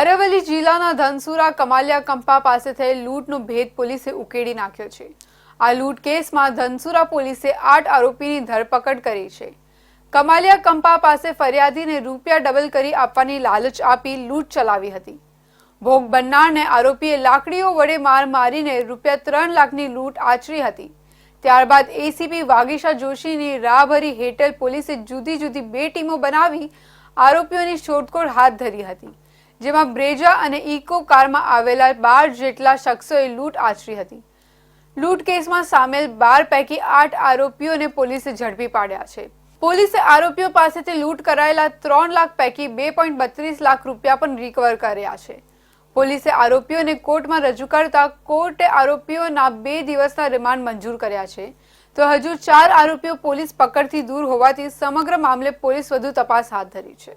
અરવલ્લી જિલ્લાના ધનસુરા કમાલિયા કંપા પાસે થયેલ લૂંટનો ભેદ પોલીસે ઉકેડી નાખ્યો છે. આ લૂંટ કેસમાં ધનસુરા પોલીસે આઠ આરોપીની ધરપકડ કરી છે. કમાલિયા કંપા પાસે ફરિયાદીને રૂપિયા ડબલ કરી આપવાની લાલચ આપી લૂંટ ચલાવી હતી. ભોગ બનનારને આરોપીએ લાકડીઓ વડે માર મારીને રૂપિયા ત્રણ લાખની લૂંટ આચરી હતી. ત્યારબાદ એસીપી વાગીશા જોશીની રાહભરી હેઠળ પોલીસે જુદી જુદી બે ટીમો બનાવી આરોપીઓની શોધખોળ હાથ ધરી હતી. જેમાં બ્રેજા અને ઇકો કારમાં આવેલા બાર જેટલા શખ્સોએ લૂંટ આચરી હતી લૂંટ કેસમાં સામેલ બાર પૈકી આઠ આરોપીઓને પોલીસે ઝડપી પાડ્યા છે પોલીસે આરોપીઓ પાસેથી લૂંટ કરાયેલા ત્રણ લાખ પૈકી બે પોઈન્ટ બત્રીસ લાખ રૂપિયા પણ રિકવર કર્યા છે પોલીસે આરોપીઓને કોર્ટમાં રજૂ કરતા કોર્ટે આરોપીઓના બે દિવસના રિમાન્ડ મંજૂર કર્યા છે તો હજુ ચાર આરોપીઓ પોલીસ પકડથી દૂર હોવાથી સમગ્ર મામલે પોલીસ વધુ તપાસ હાથ ધરી છે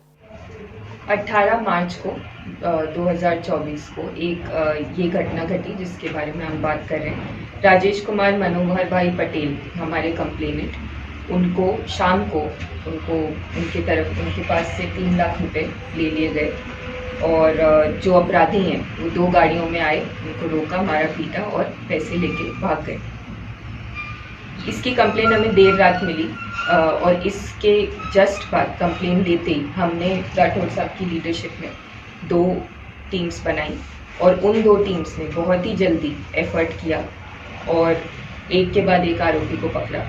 18 मार्च को अ, 2024 को एक ये घटना घटी जिसके बारे में हम बात कर रहे हैं। राजेश कुमार, मनोहर भाई पटेल हमारे कंप्लेनेंट, उनको शाम को, उनको, उनके तरफ़, उनके पास से तीन लाख रुपए ले लिए गए और जो अपराधी हैं, वो दो गाड़ियों में आए, उनको रोका, मारा, पीटा और पैसे लेके भाग गए। इसकी कंप्लेन हमें देर रात मिली और इसके जस्ट बाद कंप्लेन देते ही हमने राठौर साहब की लीडरशिप में दो टीम्स बनाई और उन दो टीम्स ने बहुत ही जल्दी एफर्ट किया और एक के बाद एक आरोपी को पकड़ा।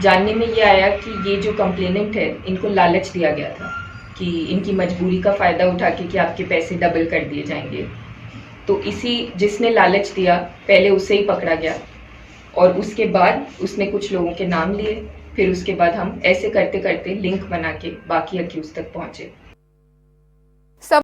जानने में ये आया कि ये जो कंप्लेनेंट है, इनको लालच दिया गया था कि इनकी मजबूरी का फ़ायदा उठा के कि आपके पैसे डबल कर दिए जाएँगे। तो इसी जिसने लालच दिया, पहले उसे ही पकड़ा गया और उसके बाद उसने कुछ लोगों के नाम लिए, फिर उसके बाद हम ऐसे करते करते लिंक बना के बाकी अक्यूज तक पहुँचे।